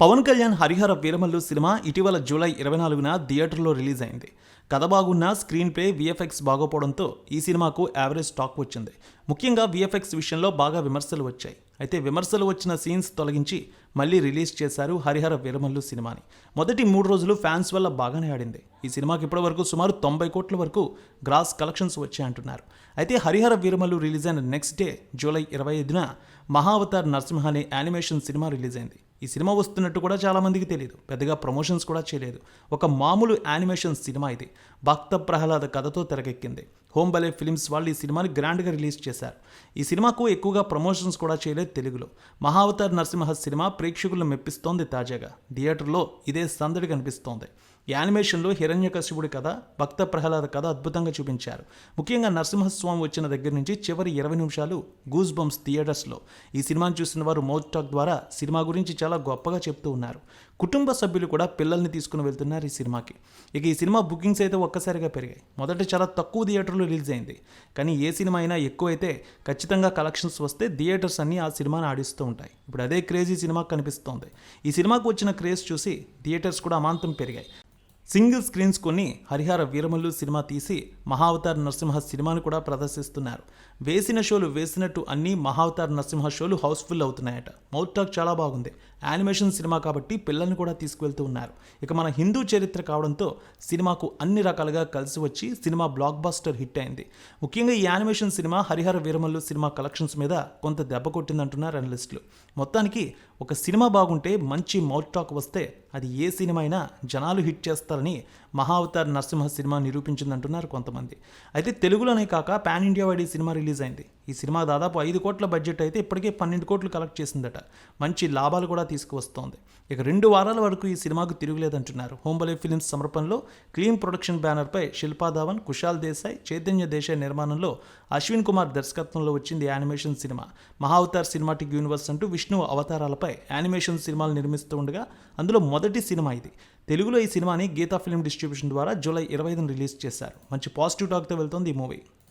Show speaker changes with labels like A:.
A: Pawan Kalyan Harihara Veeramallu cinema ఇటీవల July ఇరవై నాలుగున థియేటర్లో రిలీజ్ అయింది. కథ బాగున్న స్క్రీన్ ప్లే విఎఫ్ఎక్స్ బాగోపోవడంతో ఈ సినిమాకు యావరేజ్ టాక్ వచ్చింది. ముఖ్యంగా విఎఫ్ఎక్స్ విషయంలో బాగా విమర్శలు వచ్చాయి. అయితే విమర్శలు వచ్చిన సీన్స్ తొలగించి మళ్ళీ రిలీజ్ చేశారు హరిహర వీరమల్లు సినిమాని. మొదటి మూడు రోజులు ఫ్యాన్స్ వల్ల బాగానే ఆడింది. ఈ సినిమాకి ఇప్పటివరకు సుమారు తొంభై కోట్ల వరకు గ్రాస్ కలెక్షన్స్ వచ్చాయంటున్నారు అయితే హరిహర వీరమల్లు రిలీజ్ అయిన నెక్స్ట్ డే జూలై ఇరవై ఐదున మహావతార్ నరసింహ అనే యానిమేషన్ సినిమా రిలీజ్ అయింది. ఈ సినిమా వస్తున్నట్టు కూడా చాలామందికి తెలియదు పెద్దగా ప్రమోషన్స్ కూడా చేయలేదు. ఒక మామూలు యానిమేషన్ సినిమా ఇది. భక్త ప్రహ్లాద కథతో తెరకెక్కింది. హోంబలే బలే ఫిలిమ్స్ వాళ్ళు ఈ సినిమాని గ్రాండ్గా రిలీజ్ చేశారు. ఈ సినిమాకు ఎక్కువగా ప్రమోషన్స్ కూడా చేయలేదు తెలుగులో. మహావతార్ నరసింహ సినిమా ప్రేక్షకులను మెప్పిస్తోంది తాజాగా. థియేటర్లో ఇదే సందడి కనిపిస్తోంది ఈ యానిమేషన్లో హిరణ్యకశివుడి కథ భక్త ప్రహ్లాద కథ అద్భుతంగా చూపించారు. ముఖ్యంగా నరసింహస్వామి వచ్చిన దగ్గర నుంచి చివరి ఇరవై నిమిషాలు గూస్ బంప్స్ థియేటర్స్లో. ఈ సినిమాను చూసిన వారు మౌత్ టాక్ ద్వారా సినిమా గురించి చాలా గొప్పగా చెప్తూ ఉన్నారు. కుటుంబ సభ్యులు కూడా పిల్లల్ని తీసుకుని వెళ్తున్నారు ఈ సినిమాకి. ఇక ఈ సినిమా బుకింగ్స్ అయితే ఒక్కసారిగా పెరిగాయి. మొదట చాలా తక్కువ థియేటర్లు రిలీజ్ అయింది. కానీ ఏ సినిమా అయినా ఎక్కువ అయితే ఖచ్చితంగా కలెక్షన్స్ వస్తే థియేటర్స్ అన్నీ ఆ సినిమాని ఆడిస్తూ ఉంటాయి. ఇప్పుడు అదే క్రేజీ సినిమా కనిపిస్తోంది. ఈ సినిమాకు వచ్చిన క్రేజ్ చూసి థియేటర్స్ కూడా అమాంతం పెరిగాయి. సింగిల్ స్క్రీన్స్ కొన్ని హరిహర వీరమల్లు సినిమా తీసి మహావతార్ నరసింహ సినిమాను కూడా ప్రదర్శిస్తున్నారు. వేసిన షోలు వేసినట్టు అన్ని మహావతార్ నరసింహ షోలు హౌస్ఫుల్ అవుతున్నాయట. మౌత్ టాక్ చాలా బాగుంది. యానిమేషన్ సినిమా కాబట్టి పిల్లల్ని కూడా తీసుకువెళ్తూ ఉన్నారు. ఇక మన హిందూ చరిత్ర కావడంతో సినిమాకు అన్ని రకాలుగా కలిసి వచ్చి సినిమా బ్లాక్ బాస్టర్ హిట్ అయింది. ముఖ్యంగా ఈ animation cinema Harihara Veeramallu cinema collections మీద కొంత దెబ్బ కొట్టిందంటున్నారు అనలిస్టులు మొత్తానికి ఒక సినిమా బాగుంటే మంచి మౌత్ టాక్ వస్తే అది ఏ సినిమా అయినా జనాలు హిట్ చేస్తారని మహావతార్ నరసింహ సినిమా నిరూపించిందంటున్నారు కొంతమంది. అయితే తెలుగులోనే కాక pan India wide cinema release అయింది. ఈ సినిమా దాదాపు ఐదు కోట్ల బడ్జెట్ అయితే ఇప్పటికే పన్నెండు కోట్లు కలెక్ట్ చేసిందట. మంచి లాభాలు కూడా తీసుకువస్తోంది. ఇక రెండు వారాల వరకు ఈ సినిమాకు తిరుగులేదంటున్నారు. హోంబలే ఫిలిమ్స్ సమర్పణలో క్లీన్ ప్రొడక్షన్ బ్యానర్పై శిల్పా ధావన్ కుషాల్ దేశాయ్ చైతన్య దేశాయ్ నిర్మాణంలో అశ్విన్ కుమార్ దర్శకత్వంలో వచ్చింది animation cinema. Mahavatar cinematic universe అంటూ విష్ణు అవతారాలపై యానిమేషన్ సినిమాలు నిర్మిస్తూ ఉండగా అందులో మొదటి సినిమా ఇది. తెలుగులో ఈ సినిమాని గీతా ఫిల్మ్ డిస్ట్రిబ్యూషన్ ద్వారా జూలై ఇరవై ఐదున రిలీజ్ చేశారు. మంచి పాజిటివ్ టాక్తో వెళ్తోంది ఈ మూవీ.